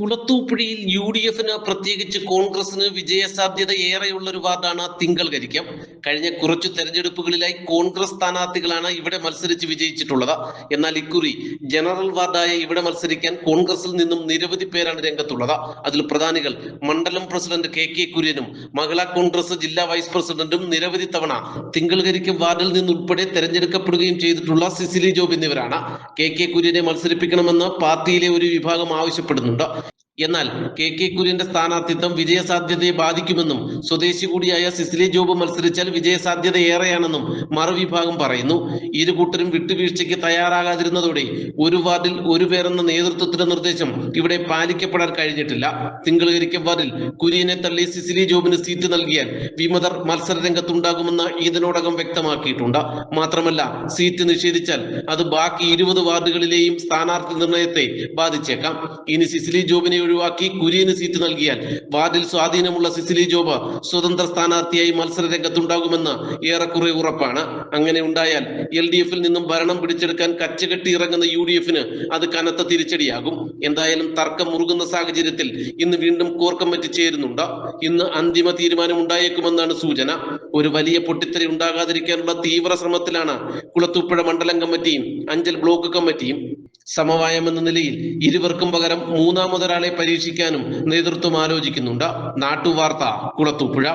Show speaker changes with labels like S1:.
S1: കുളത്തൂപ്പുഴയിൽ U D എഫിന് പ്രത്യേകിച്ച് കോൺഗ്രസിന് വിജയസാധ്യത ഏറെയുള്ള ഒരു വാർഡാണ് തിങ്കൾകരിക്കം കഴിഞ്ഞ കുറച്ചു തെരഞ്ഞെടുപ്പുകളിലായി കോൺഗ്രസ് സ്ഥാനാർത്ഥികളാണ് ഇവിടെ മത്സരിച്ച് വിജയിച്ചിട്ടുള്ളത്. എന്നാൽ ഇക്കുറി ജനറൽ വാർഡായ ഇവിടെ മത്സരിക്കാൻ കോൺഗ്രസിൽ നിന്നും നിരവധി പേരാണ് രംഗത്തുള്ളത്. അതിൽ പ്രധാനികൾ മണ്ഡലം പ്രസിഡന്റ് കെ കെ കുര്യനും മഹിളാ കോൺഗ്രസ് ജില്ലാ വൈസ് പ്രസിഡന്റും നിരവധി തവണ തിങ്കൾ കരിക്കം വാർഡിൽ നിന്നുൾപ്പെടെ തെരഞ്ഞെടുക്കപ്പെടുകയും ചെയ്തിട്ടുള്ള സിസിലി ജോബ് എന്നിവരാണ്. കെ കെ കുര്യനെ മത്സരിപ്പിക്കണമെന്ന് പാർട്ടിയിലെ ഒരു വിഭാഗം ആവശ്യപ്പെടുന്നുണ്ട്. എന്നാൽ കെ കെ കുര്യന്റെ സ്ഥാനാർത്ഥിത്വം വിജയസാധ്യതയെ ബാധിക്കുമെന്നും സ്വദേശി കൂടിയായ സിസിലി ജോബ് മത്സരിച്ചാൽ വിജയസാധ്യത ഏറെയാണെന്നും മറുവിഭാഗം പറയുന്നു. ഇരു കൂട്ടരും വിട്ടുവീഴ്ചയ്ക്ക് തയ്യാറാകാതിരുന്നതോടെ ഒരു വാർഡിൽ ഒരു പേരെന്ന നേതൃത്വത്തിന്റെ നിർദ്ദേശം ഇവിടെ പാലിക്കപ്പെടാൻ കഴിഞ്ഞിട്ടില്ല. തിങ്കളകരിക്കം വാർഡിൽ കുര്യനെ തള്ളി സിസിലി ജോബിന് സീറ്റ് നൽകിയാൽ വിമതർ മത്സര രംഗത്തുണ്ടാകുമെന്ന് ഇതിനോടകം വ്യക്തമാക്കിയിട്ടുണ്ട്. മാത്രമല്ല സീറ്റ് നിഷേധിച്ചാൽ അത് ബാക്കി ഇരുപത് വാർഡുകളിലെയും സ്ഥാനാർത്ഥി നിർണയത്തെ ബാധിച്ചേക്കാം. ഇനി സിസിലി ജോബിനെ ഒഴിവാക്കി കുര്യന് സീറ്റ് നൽകിയാൽ വാർഡിൽ സ്വാധീനമുള്ള സിസിലി ജോബ് സ്വതന്ത്ര സ്ഥാനാർത്ഥിയായി മത്സര രംഗത്തുണ്ടാകുമെന്ന് ഏറെക്കുറെ ഉറപ്പാണ്. അങ്ങനെ ഉണ്ടായാൽ എൽ ഡി എഫിൽ നിന്നും ഭരണം പിടിച്ചെടുക്കാൻ കച്ചകെട്ടി ഇറങ്ങുന്ന യു ഡി എഫിന് അത് കനത്ത തിരിച്ചടിയാകും. എന്തായാലും തർക്കം മുറുകുന്ന സാഹചര്യത്തിൽ ഇന്ന് വീണ്ടും കോർ കമ്മിറ്റി ചേരുന്നുണ്ട്. ഇന്ന് അന്തിമ തീരുമാനം ഉണ്ടായേക്കുമെന്നാണ് സൂചന. ഒരു വലിയ പൊട്ടിത്തെറി ഉണ്ടാകാതിരിക്കാനുള്ള തീവ്ര ശ്രമത്തിലാണ് കുളത്തൂപ്പുഴ മണ്ഡലം കമ്മിറ്റിയും അഞ്ചൽ ബ്ലോക്ക് കമ്മിറ്റിയും സമവായം എന്ന നിലയിൽ ഇരുവർക്കും പകരം മൂന്നാമതൊരാളെ പരീക്ഷിക്കാനും നേതൃത്വം ആലോചിക്കുന്നുണ്ട്. നാട്ടുവാർത്ത കുളത്തൂപ്പുഴ.